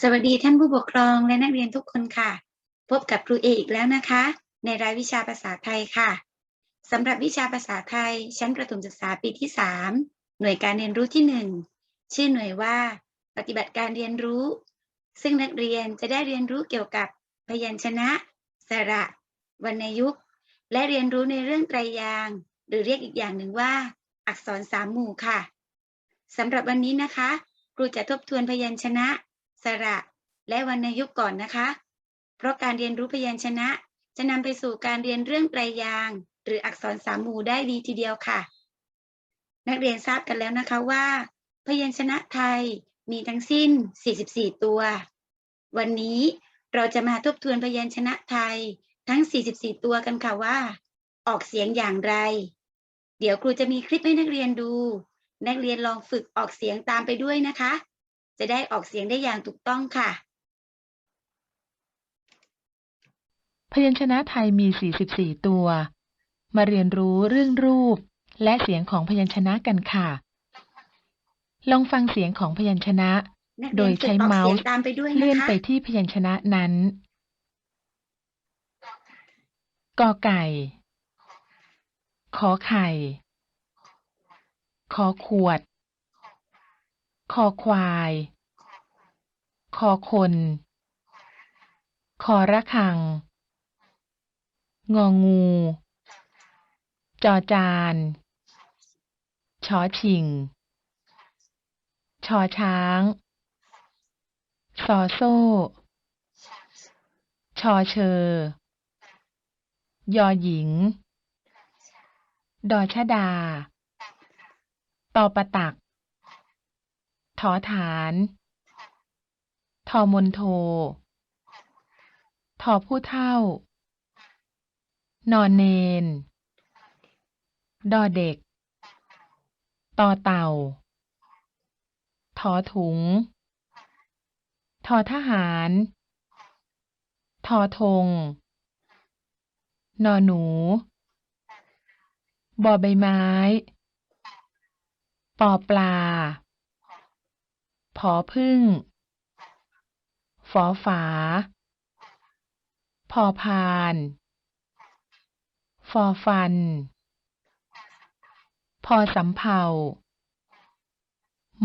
สวัสดีท่านผู้ปกครองและนักเรียนทุกคนค่ะ พบกับครูเออีกแล้วนะคะ ในรายวิชาภาษาไทยค่ะสำหรับวิชาภาษาไทย ชั้นประถมศึกษาปีที่ 3 หน่วยการเรียนรู้ที่ 1 ชื่อหน่วยว่า ปฏิบัติการเรียนรู้ ซึ่งนักเรียนจะได้เรียนรู้เกี่ยวกับพยัญชนะ สระ วรรณยุกต์ และเรียนรู้ในเรื่องไตรยาง หรือเรียกอีกอย่างหนึ่งว่า อักษรสามหมู่ค่ะสำหรับวันนี้นะคะครูจะทบทวนพยัญชนะ สระ และวรรณยุกต์ก่อนนะคะ เพราะการเรียนรู้พยัญชนะ จะนำไปสู่การเรียนเรื่องไตรยาง หรืออักษรสามหมู่ได้ดีทีเดียวค่ะ นักเรียนทราบกันแล้วนะคะว่า พยัญชนะไทยมีทั้งสิ้น 44 ตัว วันนี้เราจะมาทบทวนพยัญชนะไทยทั้ง 44 ตัวกันค่ะว่า ออกเสียงอย่างไร เดี๋ยวครูจะมีคลิปให้นักเรียนดู นักเรียนลองฝึกออกเสียงตามไปด้วยนะคะ จะได้ออกเสียงได้อย่างถูกต้องค่ะ พยัญชนะไทยมี 44 ตัว มาเรียนรู้เรื่องรูป และเสียงของพยัญชนะกันค่ะ ลองฟังเสียงของพยัญชนะนักโดเรียยนฝึใช้กออกเมาเสียส์งตามไปด้วยเลื่อนะนคะไปที่พยัญชนะนั้นกอไก่ ขอไข่ ขอขวด คอควาย คอคน คอระฆัง งองู จอจานชอชิง ชอช้าง ซอโซ่ ชอเชอยอหญิง ดอชดา ตอประตัก ทอฐาน ทอมนโท ทอผู้เท่า นอนเนน ดอเด็ก ตอเต่า ทอถุง ทอทหาร ทอธง นอหนูบอใบไม้ ปอปลา ผอพึ่ง ฝอฝา พอพาน ฟอฟัน พอสำเภา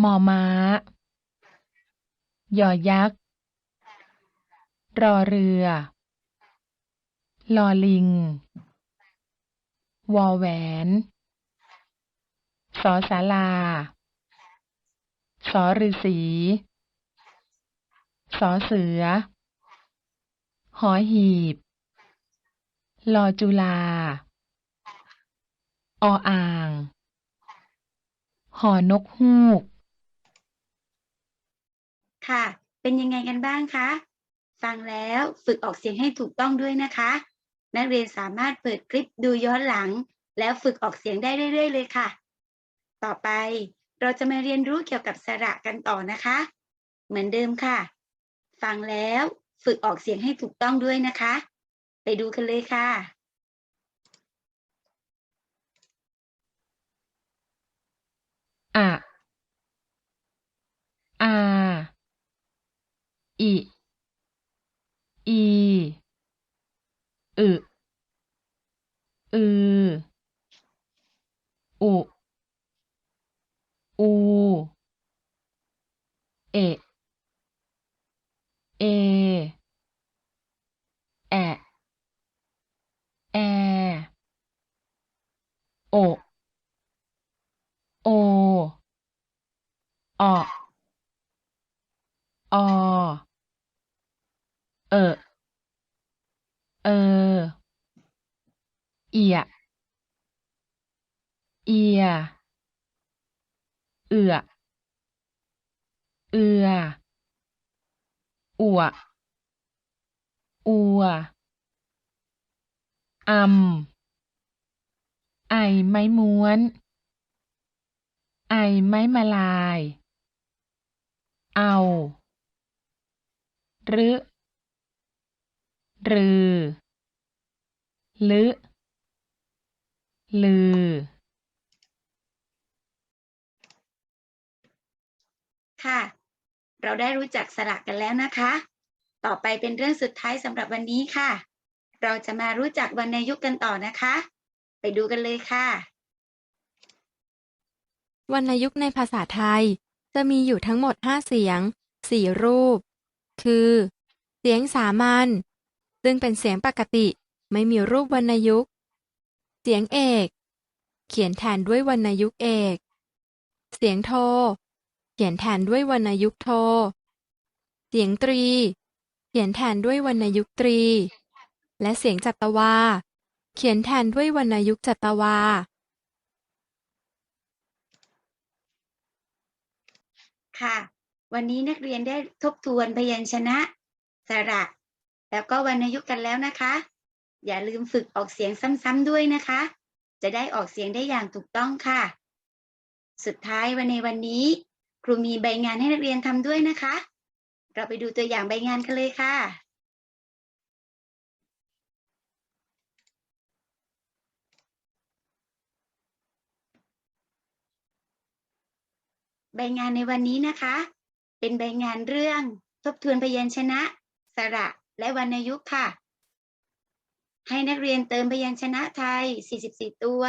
มอม้า ยอยักษ์ รอเรือ ลอลิง วอแหวน สอสาลา สอฤษี สอเสือ หอหีบ ลอจุลา ออ่าง หอนกฮูก ค่ะ เป็นยังไงกันบ้างคะ ฟังแล้วฝึกออกเสียงให้ถูกต้องด้วยนะคะ นักเรียนสามารถเปิดคลิปดูย้อนหลัง แล้วฝึกออกเสียงได้เรื่อย ๆ เลยค่ะ ต่อไป เราจะมาเรียนรู้เกี่ยวกับสระกันต่อนะคะ เหมือนเดิมค่ะ ฟังแล้วฝึกออกเสียงให้ถูกต้องด้วยนะคะ ไปดูกันเลยค่ะ อะอาอิอีอึอืออุอู เอ เอ แอ แอ โอ โอ อออ เออ เออ เอีย เอีย เอือ เอือ อัวอัวอำไอไม้ม้วน ไอไม้มาลาย เอารึรือ ลึ ลือ ค่ะ เราได้รู้จักสระกันแล้วนะคะ ต่อไปเป็นเรื่องสุดท้ายสำหรับวันนี้ค่ะ เราจะมารู้จักวรรณยุกต์กันต่อนะคะ ไปดูกันเลยค่ะ วรรณยุกต์ในภาษาไทย จะมีอยู่ทั้งหมด 5 เสียง 4 รูป คือ เสียงสามัญ ซึ่งเป็นเสียงปกติ ไม่มีรูปวรรณยุกต์ เสียงเอก เขียนแทนด้วยวรรณยุกต์เอก เสียงโท เขียนแทนด้วยวรรณยุกต์โท เสียงตรี เขียนแทนด้วยวรรณยุกต์ตรี และเสียงจัตวา เขียนแทนด้วยวรรณยุกต์จัตวา ค่ะ วันนี้นักเรียนได้ทบทวนพยัญชนะ สระ แล้วก็วรรณยุกต์กันแล้วนะคะ อย่าลืมฝึกออกเสียงซ้ำๆด้วยนะคะ จะได้ออกเสียงได้อย่างถูกต้องค่ะ สุดท้ายวันในวันนี้ ครูมีใบงานให้นักเรียนทำด้วยนะคะ เราไปดูตัวอย่างใบงานกันเลยค่ะ ใบงานในวันนี้นะคะ เป็นใบงานเรื่องทบทวนพยัญชนะ สระและวรรณยุกต์ค่ะ ให้นักเรียนเติมพยัญชนะไทย 44 ตัว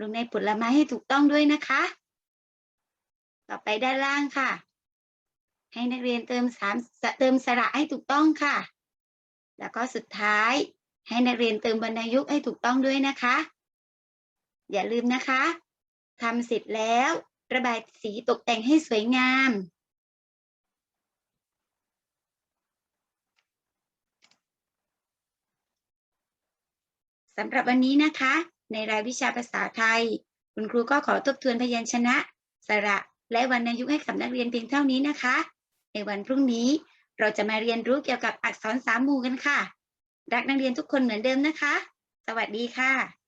ลงในผลไม้ให้ถูกต้องด้วยนะคะ ต่อไปด้านล่างค่ะ ให้นักเรียนเติมสามเติมสระให้ถูกต้องค่ะ แล้วก็สุดท้ายให้นักเรียนเติมวรรณยุกต์ให้ถูกต้องด้วยนะคะ อย่าลืมนะคะทำเสร็จแล้ว ระบายสีตกแต่งให้สวยงามสำหรับวันนี้นะคะ ในรายวิชาภาษาไทย คุณครูก็ขอทบทวนพยัญชนะ สระ และวรรณยุกต์ให้กับนักเรียนเพียงเท่านี้นะคะ ในวันพรุ่งนี้เราจะมาเรียนรู้เกี่ยวกับอักษรสามหมู่กันค่ะ รักนักเรียนทุกคนเหมือนเดิมนะคะ สวัสดีค่ะ